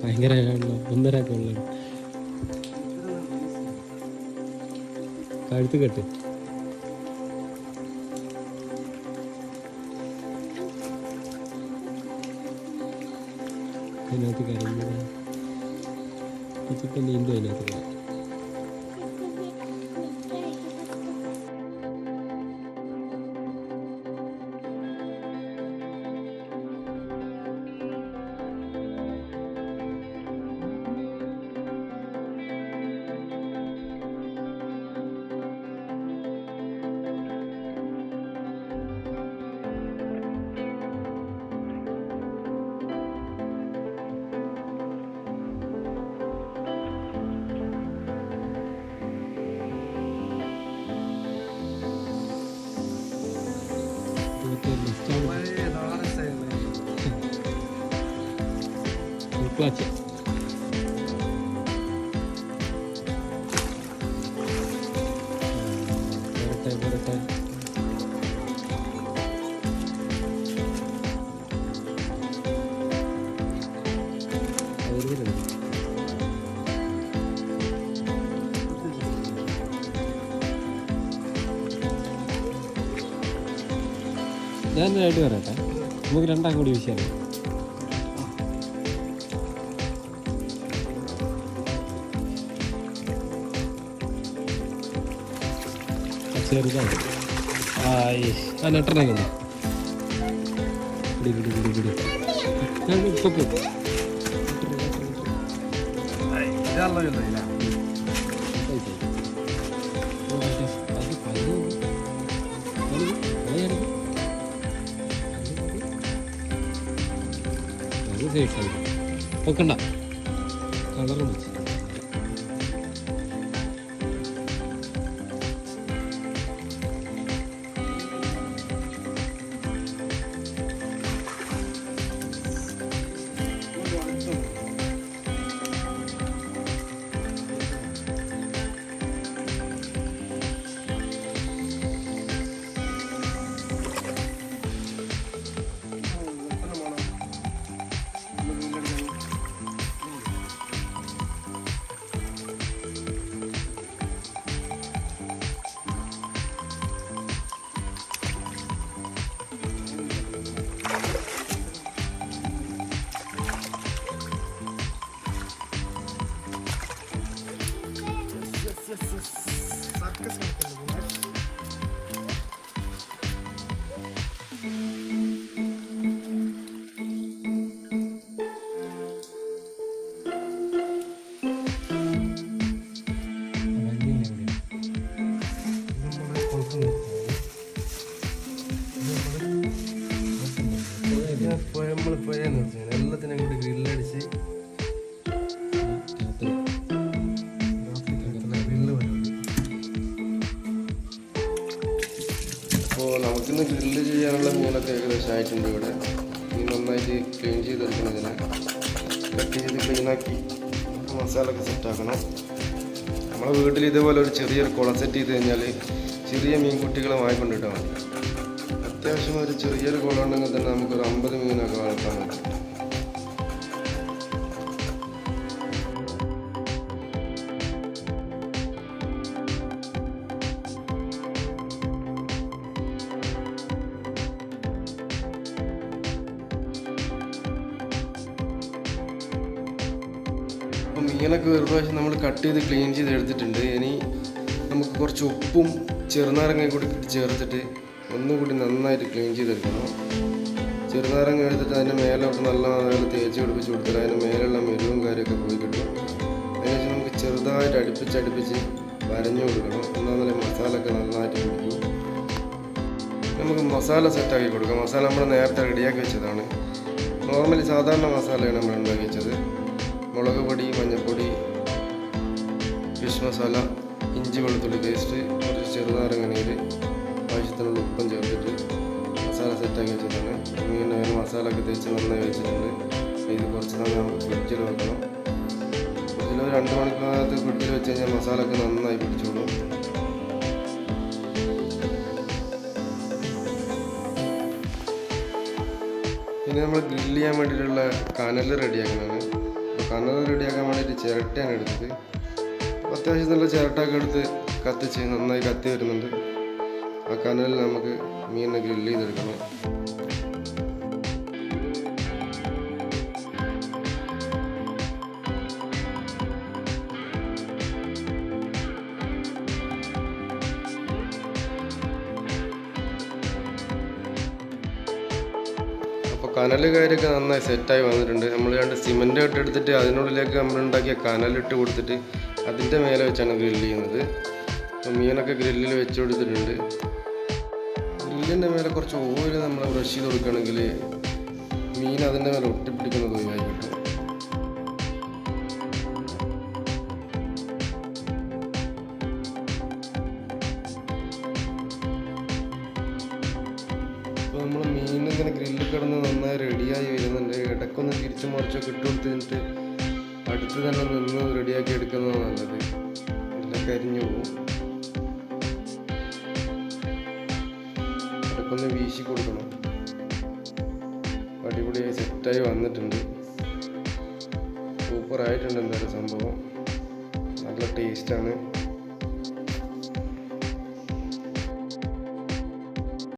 ഭയങ്കര ഒന്നര കൊള്ളും കഴുത്ത് കെട്ട് അതിനകത്ത് കരഞ്ഞു ഇതിപ്പം നീന്തും അതിനകത്ത് കൂടെ. വരട്ടെ വരട്ടെ അതിലുണ്ട് ഞാൻ ആയിട്ട് പറയട്ടെ നമുക്ക് രണ്ടാം കൂടി വിഷയം ചെറുതാണ് ആയി ആ. അത് സേഫായി വെക്കണ്ട കളർ വെച്ച് നമ്മൾ പോയെന്ന് വെച്ചാൽ എല്ലാത്തിനും കൂടി ഗ്രില്ലടിച്ച് അപ്പോൾ നമുക്കിന്ന് ഗ്രില്ല് ചെയ്യാനുള്ള മൂലൊക്കെ ഏകദേശം ആയിട്ടുണ്ട് ഇവിടെ. ഇനി നന്നായിട്ട് ക്ലീൻ ചെയ്തെടുക്കണം ഇതിനെ. കട്ട് ചെയ്ത് ക്ലീനാക്കി മസാല ഒക്കെ സെറ്റാക്കണം നമ്മളെ വീട്ടിൽ ഇതേപോലെ ഒരു ചെറിയൊരു കുളം സെറ്റ് ചെയ്ത് കഴിഞ്ഞാൽ ചെറിയ മീൻകുട്ടികളെ വാങ്ങിക്കൊണ്ടിട്ടാൽ മതി. അത്യാവശ്യം ഒരു ചെറിയൊരു കുളം ഉണ്ടെങ്കിൽ തന്നെ നമുക്കൊരു അമ്പത് മീനൊക്കെ വളർത്താൻ പറ്റും. മീനൊക്കെ ഒരു പ്രാവശ്യം നമ്മൾ കട്ട് ചെയ്ത് ക്ലീൻ ചെയ്ത് എടുത്തിട്ടുണ്ട്. ഇനി നമുക്ക് കുറച്ച് ഉപ്പും ചെറുനാരങ്ങയും കൂടി ചേർത്തിട്ട് ഒന്നുകൂടി നന്നായിട്ട് ക്ലീൻ ചെയ്തെടുക്കണം. ചെറുനാരങ്ങ എടുത്തിട്ട് അതിന്റെ മേലോട്ട് നല്ല നല്ല തേച്ച് പിടിപ്പിച്ച് കൊടുത്തിട്ട് അതിന്റെ മേലുള്ള മെരുവും കാര്യമൊക്കെ പോയി കിട്ടും. അതിനുശേഷം നമുക്ക് ചെറുതായിട്ട് അടുപ്പിച്ചടുപ്പിച്ച് അടുപ്പിച്ച് വരഞ്ഞു കൊടുക്കണം. എന്നാലേ മസാല ഒക്കെ നന്നായിട്ട് പിടിക്കും. നമുക്ക് മസാല സെറ്റാക്കി കൊടുക്കാം. മസാല നമ്മൾ നേരത്തെ റെഡിയാക്കി വെച്ചതാണ്. നോർമലി സാധാരണ മസാലയാണ് നമ്മൾ ഉണ്ടാക്കി വെച്ചത്. മുളക് പൊടി മഞ്ഞൾപ്പൊടി ഫിഷ് മസാല ഇഞ്ചി വെളുത്തുള്ളി പേസ്റ്റ് കുറച്ച് ചെറുനാരങ്ങ നീര് ആവശ്യത്തിനുള്ള ഉപ്പും ചേർത്തിട്ട് മസാല സെറ്റാക്കി വെച്ചിട്ടുണ്ട്. മീൻ അതിന് മസാല ഒക്കെ തേച്ച് നന്നായി വെച്ചിട്ടുണ്ട്. ഇത് കുറച്ച് നാൾ നമുക്ക് ഫ്രിഡ്ജിൽ വെക്കണം. ഫ്രിഡ്ജിൽ ഒരു രണ്ട് മണിക്കൂറിനകത്ത് ഫ്രിഡ്ജിൽ വെച്ച് കഴിഞ്ഞാൽ മസാല ഒക്കെ നന്നായി പിടിച്ചോളും. ഇനി നമ്മൾ ഗ്രില്ല് ചെയ്യാൻ വേണ്ടിയിട്ടുള്ള കനൽ റെഡിയാക്കുന്നതാണ് കനൽ റെഡിയാക്കാൻ വേണ്ടിയിട്ട് ചിരട്ടയാണ് എടുത്തത്. അത്യാവശ്യം നല്ല ചിരട്ടയൊക്കെ എടുത്ത് കത്തിച്ച് നന്നായി കത്തി വരുന്നുണ്ട്. ആ കനലിൽ നമുക്ക് മീനിനെ ഗ്രില്ല് ചെയ്തെടുക്കണം. അപ്പോൾ കനൽ കാര്യമൊക്കെ നന്നായി സെറ്റായി വന്നിട്ടുണ്ട്. നമ്മൾ രണ്ട് സിമെന്റ് ഇട്ട് എടുത്തിട്ട് അതിനുള്ളിലേക്ക് നമ്മൾ ഉണ്ടാക്കിയ കനലിട്ട് കൊടുത്തിട്ട് അതിന്റെ മേലെ വെച്ചാണ് ഗ്രില്ല് ചെയ്യുന്നത്. അപ്പോൾ മീനൊക്കെ ഗ്രില്ലിൽ വെച്ച് കൊടുത്തിട്ടുണ്ട്. ഗ്രില്ലിന്റെ മേലെ കുറച്ച് ഓയിൽ നമ്മൾ ബ്രഷ് ചെയ്ത് കൊടുക്കുകയാണെങ്കിൽ മീൻ അതിന്റെ മേലെ ഒട്ടിപ്പിടിക്കുന്നത് ഒഴിവായി കിട്ടും ഇപ്പോൾ നമ്മൾ മീൻ ഇങ്ങനെ ഗ്രില്ലിൽ കിടന്ന് നന്നായി റെഡിയായി വരുന്നുണ്ട്. ഇടയ്ക്കൊന്ന് തിരിച്ചു മറിച്ചൊക്കെ കിട്ടുകൊടുത്തിട്ട് അടുത്ത് തന്നെ നിന്ന് റെഡിയാക്കി എടുക്കുന്നതാണ് നല്ലത്. എല്ലാം കരിഞ്ഞു പോകും. ഇടയ്ക്കൊന്ന് വീശി കൊടുക്കണം. അടിപൊളിയായി സെറ്റായി വന്നിട്ടുണ്ട്. സൂപ്പറായിട്ടുണ്ട് എന്തായാലും സംഭവം. നല്ല ടേസ്റ്റാണ്